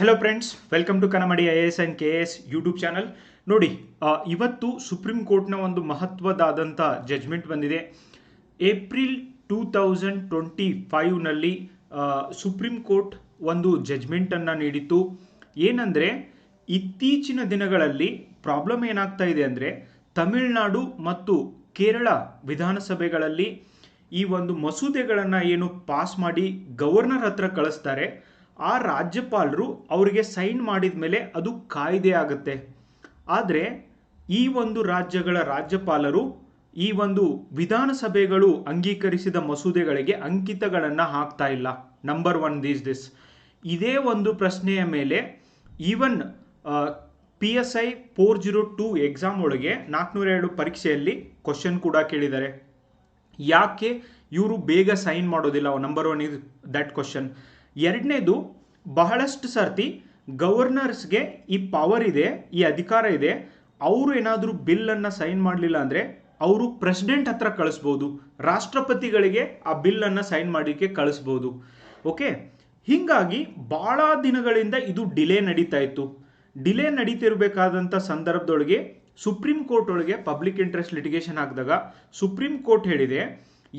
Hello friends welcome to Kannadi I S and K S YouTube channel ನೋಡಿ ಇವತ್ತು supreme ಕೋರ್ಟ್ನ ಒಂದು ಮಹತ್ವದಾದಂಥ ಜಜ್ಮೆಂಟ್ ಬಂದಿದೆ. ಏಪ್ರಿಲ್ ಟೂ ತೌಸಂಡ್ ಟ್ವೆಂಟಿ ಫೈವ್ನಲ್ಲಿ ಸುಪ್ರೀಂ ಕೋರ್ಟ್ ಒಂದು ಜಜ್ಮೆಂಟನ್ನು ನೀಡಿತ್ತು. ಏನಂದರೆ, ಇತ್ತೀಚಿನ ದಿನಗಳಲ್ಲಿ ಪ್ರಾಬ್ಲಮ್ ಏನಾಗ್ತಾ ಇದೆ ಅಂದರೆ, ತಮಿಳುನಾಡು ಮತ್ತು ಕೇರಳ ವಿಧಾನಸಭೆಗಳಲ್ಲಿ ಈ ಒಂದು ಮಸೂದೆಗಳನ್ನು ಏನು ಪಾಸ್ ಮಾಡಿ ಗವರ್ನರ್ ಹತ್ರ ಕಳಿಸ್ತಾರೆ. ಆ ರಾಜ್ಯಪಾಲರು ಅವರಿಗೆ ಸೈನ್ ಮಾಡಿದ ಮೇಲೆ ಅದು ಕಾಯ್ದೆ ಆಗುತ್ತೆ. ಆದರೆ ಈ ಒಂದು ರಾಜ್ಯಗಳ ರಾಜ್ಯಪಾಲರು, ಈ ಒಂದು ವಿಧಾನಸಭೆಗಳು ಅಂಗೀಕರಿಸಿದ ಮಸೂದೆಗಳಿಗೆ ಅಂಕಿತಗಳನ್ನು ಹಾಕ್ತಾ ಇಲ್ಲ. ನಂಬರ್ ಒನ್ ದೀಸ್ ದಿಸ್ ಇದೇ ಒಂದು ಪ್ರಶ್ನೆಯ ಮೇಲೆ even P S I four zero two exam ಒಳಗೆ ನಾಲ್ಕುನೂರ ಎರಡು ಪರೀಕ್ಷೆಯಲ್ಲಿ ಕ್ವಶನ್ ಕೂಡ ಕೇಳಿದ್ದಾರೆ. ಯಾಕೆ ಇವರು ಬೇಗ ಸೈನ್ ಮಾಡೋದಿಲ್ಲ? Number one is that question ಎರಡನೇದು ಬಹಳಷ್ಟು ಸರ್ತಿ ಗವರ್ನರ್ಸ್ಗೆ ಈ ಪವರ್ ಇದೆ, ಈ ಅಧಿಕಾರ ಇದೆ. ಅವರು ಏನಾದರೂ ಬಿಲ್ಲನ್ನು ಸೈನ್ ಮಾಡಲಿಲ್ಲ ಅಂದರೆ ಅವರು ಪ್ರೆಸಿಡೆಂಟ್ ಹತ್ರ ಕಳಿಸ್ಬೋದು. ರಾಷ್ಟ್ರಪತಿಗಳಿಗೆ ಆ ಬಿಲ್ಲನ್ನು ಸೈನ್ ಮಾಡಲಿಕ್ಕೆ ಕಳಿಸ್ಬೋದು. ಓಕೆ ಹೀಗಾಗಿ ಭಾಳ ದಿನಗಳಿಂದ ಇದು ಡಿಲೇ ನಡೀತಾ ಇತ್ತು. ಡಿಲೇ ನಡೀತಿರಬೇಕಾದಂಥ ಸಂದರ್ಭದೊಳಗೆ ಸುಪ್ರೀಂ ಕೋರ್ಟ್ ಒಳಗೆ ಪಬ್ಲಿಕ್ ಇಂಟ್ರೆಸ್ಟ್ ಲಿಟಿಗೇಷನ್ ಹಾಕಿದಾಗ ಸುಪ್ರೀಂ ಕೋರ್ಟ್ ಹೇಳಿದೆ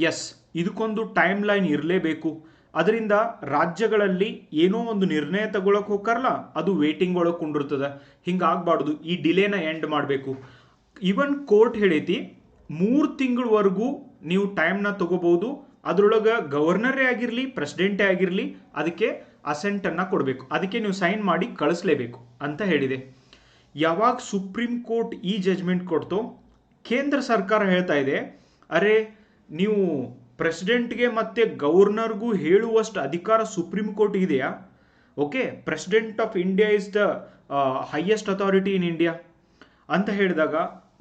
ಎಸ್ ಇದಕ್ಕೊಂದು ಟೈಮ್ ಲೈನ್ ಇರಲೇಬೇಕು. ಅದರಿಂದ ರಾಜ್ಯಗಳಲ್ಲಿ ಏನೋ ಒಂದು ನಿರ್ಣಯ ತಗೊಳಕ್ ಹೋಗ್ಕಾರಲ್ಲ? ಅದು ವೇಟಿಂಗ್ ಒಳಗೆ ಕುಂಡಿರ್ತದೆ. ಹಿಂಗಾಗಬಾರ್ದು. ಈ ಡಿಲೇನ ಎಂಡ್ ಮಾಡಬೇಕು. ಇವನ್ ಕೋರ್ಟ್ ಹೇಳೈತಿ, ಮೂರು ತಿಂಗಳವರೆಗೂ ನೀವು ಟೈಮ್ನ ತಗೋಬಹುದು. ಅದರೊಳಗೆ ಗವರ್ನರೇ ಆಗಿರಲಿ ಪ್ರೆಸಿಡೆಂಟೇ ಆಗಿರಲಿ, ಅದಕ್ಕೆ ಅಸೆಂಟನ್ನು ಕೊಡಬೇಕು. ಅದಕ್ಕೆ ನೀವು ಸೈನ್ ಮಾಡಿ ಕಳಿಸ್ಲೇಬೇಕು ಅಂತ ಹೇಳಿದೆ. ಯಾವಾಗ ಸುಪ್ರೀಂ ಕೋರ್ಟ್ ಈ ಜಜ್ಮೆಂಟ್ ಕೊಡ್ತೋ, ಕೇಂದ್ರ ಸರ್ಕಾರ ಹೇಳ್ತಾ ಇದೆ, ಅರೆ, ನೀವು ಪ್ರೆಸಿಡೆಂಟ್ಗೆ ಮತ್ತೆ ಗವರ್ನರ್ಗೂ ಹೇಳುವಷ್ಟು ಅಧಿಕಾರ ಸುಪ್ರೀಂ ಕೋರ್ಟ್ ಇದೆಯಾ? Okay, president of India is the highest authority in India ಅಂತ ಹೇಳಿದಾಗ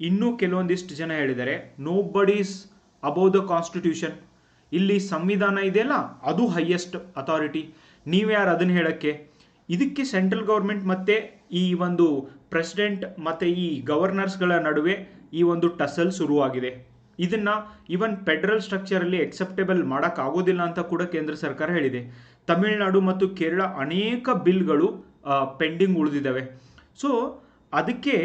ಇನ್ನೂ ಕೆಲವೊಂದಿಷ್ಟು ಜನ ಹೇಳಿದ್ದಾರೆ no bodies above the constitution ಇಲ್ಲಿ ಸಂವಿಧಾನ ಇದೆಯಲ್ಲ, ಅದು ಹೈಯೆಸ್ಟ್ ಅಥಾರಿಟಿ ನೀವ್ಯಾರು ಅದನ್ನು ಹೇಳೋಕ್ಕೆ? ಇದಕ್ಕೆ ಸೆಂಟ್ರಲ್ ಗೌರ್ಮೆಂಟ್ ಮತ್ತೆ ಈ ಒಂದು ಪ್ರೆಸಿಡೆಂಟ್ ಮತ್ತು ಈ ಗವರ್ನರ್ಸ್ಗಳ ನಡುವೆ ಈ ಒಂದು ಟಸಲ್ ಶುರುವಾಗಿದೆ. ಇದನ್ನ ಇವನ್ ಫೆಡರಲ್ ಸ್ಟ್ರಕ್ಚರಲ್ಲಿ ಎಕ್ಸೆಪ್ಟೇಬಲ್ ಮಾಡೋಕ್ಕಾಗೋದಿಲ್ಲ ಅಂತ ಕೂಡ ಕೇಂದ್ರ ಸರ್ಕಾರ ಹೇಳಿದೆ. ತಮಿಳುನಾಡು ಮತ್ತು ಕೇರಳ ಅನೇಕ ಬಿಲ್ಗಳು ಪೆಂಡಿಂಗ್ ಉಳಿದಿದ್ದಾವೆ. ಸೊ ಅದಕ್ಕೆ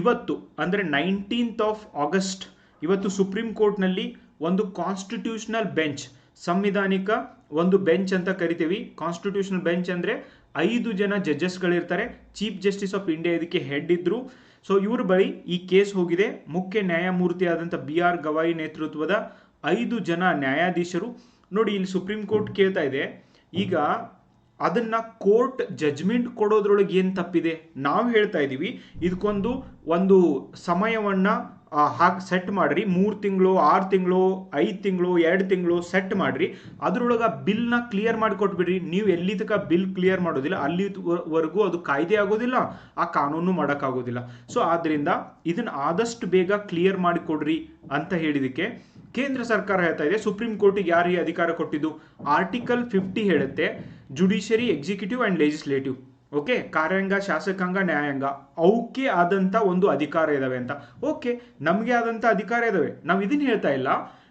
ಇವತ್ತು, ಅಂದರೆ ನೈನ್ಟೀನ್ತ್ ಆಫ್ ಆಗಸ್ಟ್ ಇವತ್ತು ಸುಪ್ರೀಂ ಕೋರ್ಟ್ನಲ್ಲಿ ಒಂದು ಕಾನ್ಸ್ಟಿಟ್ಯೂಷನಲ್ ಬೆಂಚ್ ಸಂವಿಧಾನಿಕ ಒಂದು ಬೆಂಚ್ ಅಂತ ಕರಿತೀವಿ. ಕಾನ್ಸ್ಟಿಟ್ಯೂಷನಲ್ ಬೆಂಚ್ ಅಂದರೆ ಐದು ಜನ ಜಡ್ಜಸ್ಗಳಿರ್ತಾರೆ ಚೀಫ್ ಜಸ್ಟಿಸ್ ಆಫ್ ಇಂಡಿಯಾ ಇದಕ್ಕೆ ಹೆಡ್ ಇದ್ರು. ಸೊ ಇವ್ರ ಬಳಿ ಈ ಕೇಸ್ ಹೋಗಿದೆ. ಮುಖ್ಯ ನ್ಯಾಯಮೂರ್ತಿ ಆದಂಥ ಬಿ ಆರ್ ಗವಾಯಿ ನೇತೃತ್ವದ ಐದು ಜನ ನ್ಯಾಯಾಧೀಶರು. ನೋಡಿ, ಇಲ್ಲಿ ಸುಪ್ರೀಂ ಕೋರ್ಟ್ ಕೇಳ್ತಾ ಇದೆ. ಈಗ ಅದನ್ನ ಕೋರ್ಟ್ ಜಜ್ಮೆಂಟ್ ಕೊಡೋದ್ರೊಳಗೆ ಏನು ತಪ್ಪಿದೆ? ನಾವು ಹೇಳ್ತಾ ಇದ್ದೀವಿ ಇದಕ್ಕೊಂದು ಒಂದು ಸಮಯವನ್ನ ಹಾಕಿ ಸೆಟ್ ಮಾಡ್ರಿ. ಮೂರು ತಿಂಗಳು, ಆರು ತಿಂಗಳು, ಐದು ತಿಂಗಳು, ಎರಡು ತಿಂಗಳು ಸೆಟ್ ಮಾಡ್ರಿ. ಅದರೊಳಗೆ ಬಿಲ್ನ ಕ್ಲಿಯರ್ ಮಾಡಿ ಕೊಟ್ಬಿಡ್ರಿ. ನೀವು ಎಲ್ಲಿ ತನಕ ಬಿಲ್ ಕ್ಲಿಯರ್ ಮಾಡೋದಿಲ್ಲ, ಅಲ್ಲಿವರೆಗೂ ಅದು ಕಾಯ್ದೆ ಆಗೋದಿಲ್ಲ, ಆ ಕಾನೂನು ಮಾಡೋಕ್ಕಾಗೋದಿಲ್ಲ. ಸೊ ಆದ್ದರಿಂದ ಇದನ್ನ ಆದಷ್ಟು ಬೇಗ ಕ್ಲಿಯರ್ ಮಾಡಿ ಕೊಡ್ರಿ ಅಂತ ಹೇಳಿದಕ್ಕೆ ಕೇಂದ್ರ ಸರ್ಕಾರ ಹೇಳ್ತಾ ಇದೆ. ಸುಪ್ರೀಂ ಕೋರ್ಟಿಗೆ ಯಾರು ಈ ಅಧಿಕಾರ ಕೊಟ್ಟಿದ್ದು? ಆರ್ಟಿಕಲ್ ಫಿಫ್ಟಿ ಹೇಳುತ್ತೆ. Judiciary executive and legislative okay, ಕಾರ್ಯಾಂಗ, ಶಾಸಕಾಂಗ, ನ್ಯಾಯಾಂಗ. ಅವಕ್ಕೆ ಆದಂಥ ಒಂದು ಅಧಿಕಾರ ಇದಾವೆ ಅಂತ. ಓಕೆ, ನಮಗೆ ಆದಂಥ ಅಧಿಕಾರ ಇದಾವೆ. ನಾವು ಇದನ್ನ ಹೇಳ್ತಾ ಇಲ್ಲ.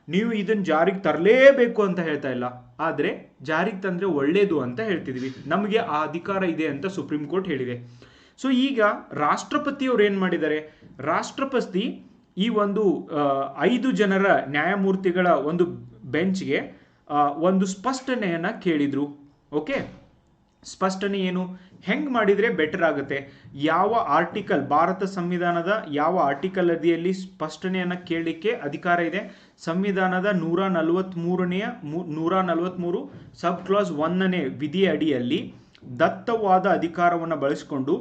ನೀವು ಇದನ್ನ ಜಾರಿಗೆ ತರಲೇಬೇಕು ಅಂತ ಹೇಳ್ತಾ ಇಲ್ಲ. ಆದರೆ ಜಾರಿಗೆ ತಂದ್ರೆ ಒಳ್ಳೇದು ಅಂತ ಹೇಳ್ತಿದ್ವಿ. ನಮಗೆ ಆ ಅಧಿಕಾರ ಇದೆ ಅಂತ ಸುಪ್ರೀಂ ಕೋರ್ಟ್ ಹೇಳಿದೆ. ಸೊ, ಈಗ ರಾಷ್ಟ್ರಪತಿಯವರು ಏನು ಮಾಡಿದ್ದಾರೆ? ರಾಷ್ಟ್ರಪತಿ ಈ ಒಂದು ಐದು ಜನರ ನ್ಯಾಯಮೂರ್ತಿಗಳ ಒಂದು ಬೆಂಚ್ಗೆ ಒಂದು ಸ್ಪಷ್ಟನೆಯನ್ನ ಕೇಳಿದ್ರು. ಓಕೆ? ಸ್ಪಷ್ಟನೆ ಏನು? ಹೆಂಗ್ ಮಾಡಿದ್ರೆ ಬೆಟರ್ ಆಗುತ್ತೆ? ಯಾವ ಆರ್ಟಿಕಲ್ ಭಾರತ ಸಂವಿಧಾನದ ಯಾವ ಆರ್ಟಿಕಲ್ ಅಡಿಯಲ್ಲಿ ಸ್ಪಷ್ಟನೆಯನ್ನ ಕೇಳಲಿಕ್ಕೆ ಅಧಿಕಾರ ಇದೆ? ಸಂವಿಧಾನದ ನೂರ ನಲವತ್ತ್ಮೂರನೆಯ ನೂರ ನಲವತ್ತ್ಮೂರು ಸಬ್ ಕ್ಲಾಸ್ ಒಂದನೇ ವಿಧಿ ಅಡಿಯಲ್ಲಿ ದತ್ತವಾದ ಅಧಿಕಾರವನ್ನು ಬಳಸಿಕೊಂಡು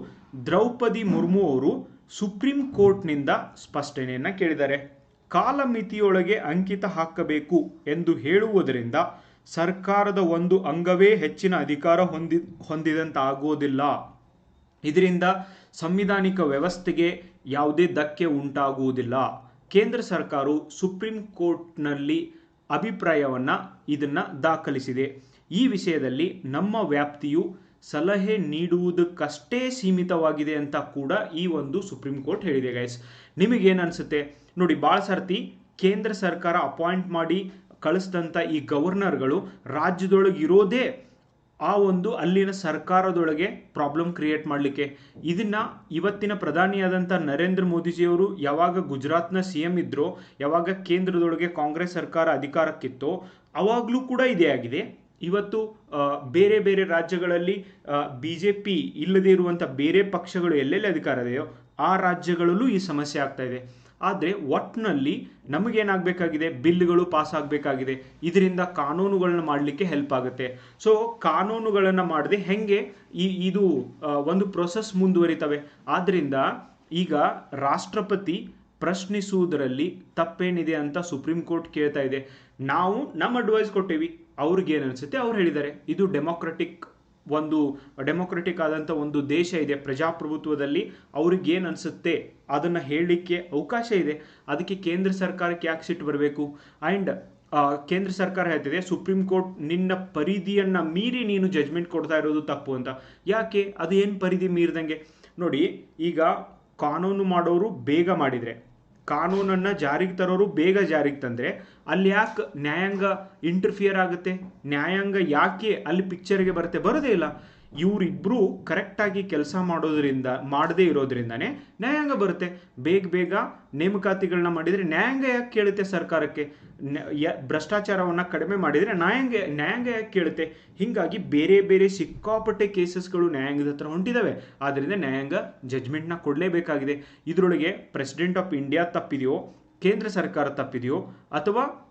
ದ್ರೌಪದಿ ಮುರ್ಮು ಅವರು ಸುಪ್ರೀಂ ಕೋರ್ಟ್ನಿಂದ ಸ್ಪಷ್ಟನೆಯನ್ನ ಕೇಳಿದ್ದಾರೆ. ಕಾಲಮಿತಿಯೊಳಗೆ ಅಂಕಿತ ಹಾಕಬೇಕು ಎಂದು ಹೇಳುವುದರಿಂದ ಸರ್ಕಾರದ ಒಂದು ಅಂಗವೇ ಹೆಚ್ಚಿನ ಅಧಿಕಾರ ಹೊಂದಿ, ಹೊಂದಿದಂತಾಗುವುದಿಲ್ಲ. ಇದರಿಂದ ಸಂವಿಧಾನಿಕ ವ್ಯವಸ್ಥೆಗೆ ಯಾವುದೇ ಧಕ್ಕೆ ಉಂಟಾಗುವುದಿಲ್ಲ. ಕೇಂದ್ರ ಸರ್ಕಾರವು ಸುಪ್ರೀಂ ಕೋರ್ಟ್ನಲ್ಲಿ ಅಭಿಪ್ರಾಯವನ್ನು ಇದನ್ನು ದಾಖಲಿಸಿದೆ. ಈ ವಿಷಯದಲ್ಲಿ ನಮ್ಮ ವ್ಯಾಪ್ತಿಯು ಸಲಹೆ ನೀಡುವುದಕ್ಕಷ್ಟೇ ಸೀಮಿತವಾಗಿದೆ ಅಂತ ಕೂಡ ಈ ಒಂದು ಸುಪ್ರೀಂ ಕೋರ್ಟ್ ಹೇಳಿದೆ ಗೈಸ್ ನಿಮಗೇನು ಅನಿಸುತ್ತೆ? ನೋಡಿ ಭಾಳ ಸರ್ತಿ ಕೇಂದ್ರ ಸರ್ಕಾರ ಅಪಾಯಿಂಟ್ ಮಾಡಿ ಕಳಿಸಿದಂಥ ಈ ಗವರ್ನರ್ಗಳು ರಾಜ್ಯದೊಳಗೆ ಇರೋದೇ ಆ ಒಂದು ಅಲ್ಲಿನ ಸರ್ಕಾರದೊಳಗೆ ಪ್ರಾಬ್ಲಮ್ ಕ್ರಿಯೇಟ್ ಮಾಡಲಿಕ್ಕೆ. ಇದನ್ನು ಇವತ್ತಿನ ಪ್ರಧಾನಿಯಾದಂಥ ನರೇಂದ್ರ ಮೋದಿಜಿಯವರು ಯಾವಾಗ ಗುಜರಾತ್ನ ಸಿ ಎಂ ಇದ್ರೋ, ಯಾವಾಗ ಕೇಂದ್ರದೊಳಗೆ ಕಾಂಗ್ರೆಸ್ ಸರ್ಕಾರ ಅಧಿಕಾರಕ್ಕಿತ್ತೋ, ಅವಾಗಲೂ ಕೂಡ ಇದೇ ಆಗಿದೆ. ಇವತ್ತು ಬೇರೆ ಬೇರೆ ರಾಜ್ಯಗಳಲ್ಲಿ ಬಿ ಜೆ ಪಿ ಇಲ್ಲದೇ ಇರುವಂಥ ಬೇರೆ ಪಕ್ಷಗಳು ಎಲ್ಲೆಲ್ಲಿ ಅಧಿಕಾರ ಇದೆಯೋ, ಆ ರಾಜ್ಯಗಳಲ್ಲೂ ಈ ಸಮಸ್ಯೆ ಆಗ್ತಾ ಇದೆ. ಆದರೆ ಒಟ್ಟಿನಲ್ಲಿ ನಮಗೇನಾಗಬೇಕಾಗಿದೆ? ಬಿಲ್ಗಳು ಪಾಸ್ ಆಗಬೇಕಾಗಿದೆ ಇದರಿಂದ ಕಾನೂನುಗಳನ್ನ ಮಾಡಲಿಕ್ಕೆ ಹೆಲ್ಪ್ ಆಗುತ್ತೆ. ಸೊ ಕಾನೂನುಗಳನ್ನು ಮಾಡದೆ ಹೆಂಗೆ ಈ, ಇದು ಒಂದು ಪ್ರೊಸೆಸ್ ಮುಂದುವರಿತವೆ? ಆದ್ದರಿಂದ ಈಗ ರಾಷ್ಟ್ರಪತಿ ಪ್ರಶ್ನಿಸುವುದರಲ್ಲಿ ತಪ್ಪೇನಿದೆ ಅಂತ ಸುಪ್ರೀಂ ಕೋರ್ಟ್ ಕೇಳ್ತಾ ಇದೆ. ನಾವು ನಮ್ಮ ಅಡ್ವೈಸ್ ಕೊಟ್ಟೇವಿ. ಅವ್ರಿಗೆ ಏನು ಅನಿಸುತ್ತೆ ಅವ್ರು ಹೇಳಿದ್ದಾರೆ. ಇದು ಡೆಮೋಕ್ರೆಟಿಕ್ ಒಂದು ಡೆಮೊಕ್ರೆಟಿಕ್ ಆದಂಥ ಒಂದು ದೇಶ ಇದೆ ಪ್ರಜಾಪ್ರಭುತ್ವದಲ್ಲಿ ಅವ್ರಿಗೇನು ಅನಿಸುತ್ತೆ ಅದನ್ನು ಹೇಳಲಿಕ್ಕೆ ಅವಕಾಶ ಇದೆ. ಅದಕ್ಕೆ ಕೇಂದ್ರ ಸರ್ಕಾರಕ್ಕೆ ಯಾಕೆ ಸಿಟ್ಟು ಬರಬೇಕು? ಆ್ಯಂಡ್ ಕೇಂದ್ರ ಸರ್ಕಾರ ಹೇಳ್ತಿದೆ, ಸುಪ್ರೀಂ ಕೋರ್ಟ್ ನಿನ್ನ ಪರಿಧಿಯನ್ನು ಮೀರಿ ನೀನು ಜಜ್ಮೆಂಟ್ ಕೊಡ್ತಾ ಇರೋದು ತಪ್ಪು ಅಂತ. ಯಾಕೆ? ಅದು ಏನು ಪರಿಧಿ ಮೀರಿದಂಗೆ? ನೋಡಿ, ಈಗ ಕಾನೂನು ಮಾಡೋರು ಬೇಗ ಮಾಡಿದರೆ ಕಾನೂನನ್ನು ಜಾರಿಗೆ ತರೋರು ಬೇಗ ಜಾರಿಗೆ ತಂದರೆ ಅಲ್ಲಿ ಯಾಕೆ ನ್ಯಾಯಾಂಗ ಇಂಟರ್ಫಿಯರ್ ಆಗುತ್ತೆ? ನ್ಯಾಯಾಂಗ ಯಾಕೆ ಅಲ್ಲಿ ಪಿಕ್ಚರ್ಗೆ ಬರುತ್ತೆ? ಬರೋದೇ ಇಲ್ಲ. ಇವರಿಬ್ಬರು ಕರೆಕ್ಟಾಗಿ ಕೆಲಸ ಮಾಡೋದ್ರಿಂದ, ಮಾಡದೇ ಇರೋದ್ರಿಂದನೇ ನ್ಯಾಯಾಂಗ ಬರುತ್ತೆ. ಬೇಗ ಬೇಗ ನೇಮಕಾತಿಗಳನ್ನ ಮಾಡಿದರೆ ನ್ಯಾಯಾಂಗ ಯಾಕೆ ಕೇಳುತ್ತೆ ಸರ್ಕಾರಕ್ಕೆ? ಭ್ರಷ್ಟಾಚಾರವನ್ನ ಕಡಿಮೆ ಮಾಡಿದರೆ ನ್ಯಾಯಾಂಗ ನ್ಯಾಯಾಂಗ ಯಾಕೆ ಕೇಳುತ್ತೆ? ಹೀಗಾಗಿ ಬೇರೆ ಬೇರೆ ಸಿಕ್ಕಾಪಟ್ಟೆ ಕೇಸಸ್ಗಳು ನ್ಯಾಯಾಂಗದ ಹತ್ರ ಹೊಂಟಿದ್ದಾವೆ ಆದ್ದರಿಂದ ನ್ಯಾಯಾಂಗ ಜಜ್ಮೆಂಟ್ನ ಕೊಡಲೇಬೇಕಾಗಿದೆ. ಇದರೊಳಗೆ ಪ್ರೆಸಿಡೆಂಟ್ ಆಫ್ ಇಂಡಿಯಾ ತಪ್ಪಿದೆಯೋ, ಕೇಂದ್ರ ಸರ್ಕಾರ ತಪ್ಪಿದೆಯೋ, ಅಥವಾ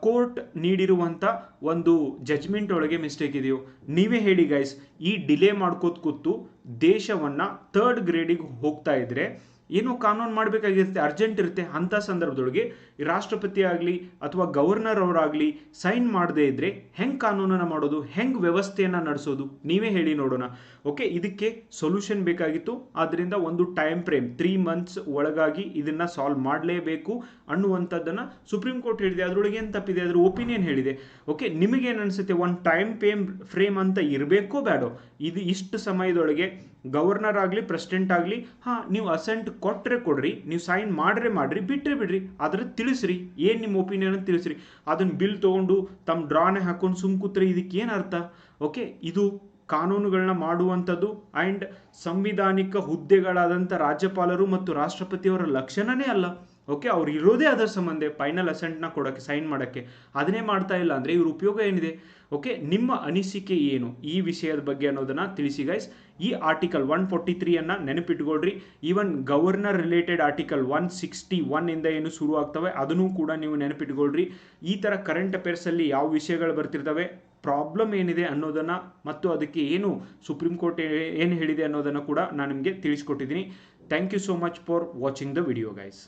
ಕೋರ್ಟ್ ನೀಡಿರುವಂಥ ಒಂದು ಜಜ್ಮೆಂಟ್ ಒಳಗೆ ಮಿಸ್ಟೇಕ್ ಇದೆಯೋ, ನೀವೇ ಹೇಳಿ ಗೈಸ್ ಈ ಡಿಲೇ ಮಾಡ್ಕೋತ ಕೂತು ದೇಶವನ್ನು ಥರ್ಡ್ ಗ್ರೇಡಿಗೆ ಹೋಗ್ತಾ ಇದ್ರೆ ಏನೋ ಕಾನೂನು ಮಾಡಬೇಕಾಗಿರುತ್ತೆ, ಅರ್ಜೆಂಟ್ ಇರುತ್ತೆ ಅಂಥ ಸಂದರ್ಭದೊಳಗೆ ರಾಷ್ಟ್ರಪತಿ ಆಗಲಿ ಅಥವಾ ಗವರ್ನರ್ ಅವರಾಗಲಿ ಸೈನ್ ಮಾಡದೇ ಇದ್ದರೆ ಹೆಂಗೆ ಕಾನೂನನ್ನು ಮಾಡೋದು, ಹೆಂಗೆ ವ್ಯವಸ್ಥೆಯನ್ನು ನಡೆಸೋದು, ನೀವೇ ಹೇಳಿ ನೋಡೋಣ. ಓಕೆ, ಇದಕ್ಕೆ ಸೊಲ್ಯೂಷನ್ ಬೇಕಾಗಿತ್ತು. ಆದ್ದರಿಂದ ಒಂದು ಟೈಮ್ ಫ್ರೇಮ್ ತ್ರೀ ಮಂತ್ಸ್ ಒಳಗಾಗಿ ಇದನ್ನು ಸಾಲ್ವ್ ಮಾಡಲೇಬೇಕು ಅನ್ನುವಂಥದ್ದನ್ನು ಸುಪ್ರೀಂ ಕೋರ್ಟ್ ಹೇಳಿದೆ. ಅದರೊಳಗೆ ಏನು ತಪ್ಪಿದೆ? ಅದ್ರ ಒಪಿನಿಯನ್ ಹೇಳಿದೆ. ಓಕೆ, ನಿಮಗೇನು ಅನಿಸುತ್ತೆ? ಒಂದು ಟೈಮ್ ಫ್ರೇಮ್ ಫ್ರೇಮ್ ಅಂತ ಇರಬೇಕೋ ಬೇಡೋ? ಇದು ಇಷ್ಟು ಸಮಯದೊಳಗೆ ಗವರ್ನರ್ ಆಗಲಿ ಪ್ರೆಸಿಡೆಂಟ್ ಆಗಲಿ, ಹಾಂ, ನೀವು ಅಸೆಂಟ್ ಕೊಟ್ಟರೆ ಕೊಡ್ರಿ, ನೀವು ಸೈನ್ ಮಾಡ್ರೆ ಮಾಡ್ರಿ ಬಿಟ್ಟರೆ ಬಿಡ್ರಿ, ಆದರೆ ತಿಳಿಸ್ರಿ, ಏನು ನಿಮ್ಮ ಒಪಿನಿಯನ್ ಅಂತ ತಿಳಿಸ್ರಿ. ಅದನ್ನು ಬಿಲ್ ತೊಗೊಂಡು ತಮ್ಮ ಡ್ರಾನೇ ಹಾಕೊಂಡು ಸುಮ್ ಕೂತ್ರೆ ಇದಕ್ಕೆ ಏನು ಅರ್ಥ? ಓಕೆ ಇದು ಕಾನೂನುಗಳನ್ನ ಮಾಡುವಂಥದ್ದು ಆ್ಯಂಡ್ ಸಂವಿಧಾನಿಕ ಹುದ್ದೆಗಳಾದಂಥ ರಾಜ್ಯಪಾಲರು ಮತ್ತು ರಾಷ್ಟ್ರಪತಿಯವರ ಲಕ್ಷಣನೇ ಅಲ್ಲ. ಓಕೆ ಅವ್ರು ಇರೋದೇ ಅದರ ಸಂಬಂಧ ಫೈನಲ್ ಅಸೆಂಟ್ನ ಕೊಡೋಕ್ಕೆ ಸೈನ್ ಮಾಡೋಕ್ಕೆ. ಅದನ್ನೇ ಮಾಡ್ತಾ ಇಲ್ಲ ಅಂದರೆ ಇವ್ರ ಉಪಯೋಗ ಏನಿದೆ? ಓಕೆ ನಿಮ್ಮ ಅನಿಸಿಕೆ ಏನು? ಈ ವಿಷಯದ ಬಗ್ಗೆ ಅನ್ನೋದನ್ನು ತಿಳಿಸಿ ಗೈಸ್ ಈ ಆರ್ಟಿಕಲ್ ಒನ್ ಫೋರ್ಟಿ ತ್ರೀಯನ್ನು ನೆನಪಿಟ್ಕೊಳ್ರಿ. Even governor related article one sixty ಒನ್ನಿಂದ ಏನು ಶುರು ಆಗ್ತವೆ, ಅದನ್ನು ಕೂಡ ನೀವು ನೆನಪಿಟ್ಕೊಳ್ರಿ. ಈ ಥರ ಕರೆಂಟ್ ಅಫೇರ್ಸಲ್ಲಿ ಯಾವ ವಿಷಯಗಳು ಬರ್ತಿರ್ತವೆ ಪ್ರಾಬ್ಲಮ್ ಏನಿದೆ ಅನ್ನೋದನ್ನು ಮತ್ತು ಅದಕ್ಕೆ ಏನು ಸುಪ್ರೀಂ ಕೋರ್ಟ್ ಏನು ಹೇಳಿದೆ ಅನ್ನೋದನ್ನು ಕೂಡ ನಾನು ನಿಮಗೆ ತಿಳಿಸ್ಕೊಟ್ಟಿದ್ದೀನಿ. Thank you so much for watching the video guys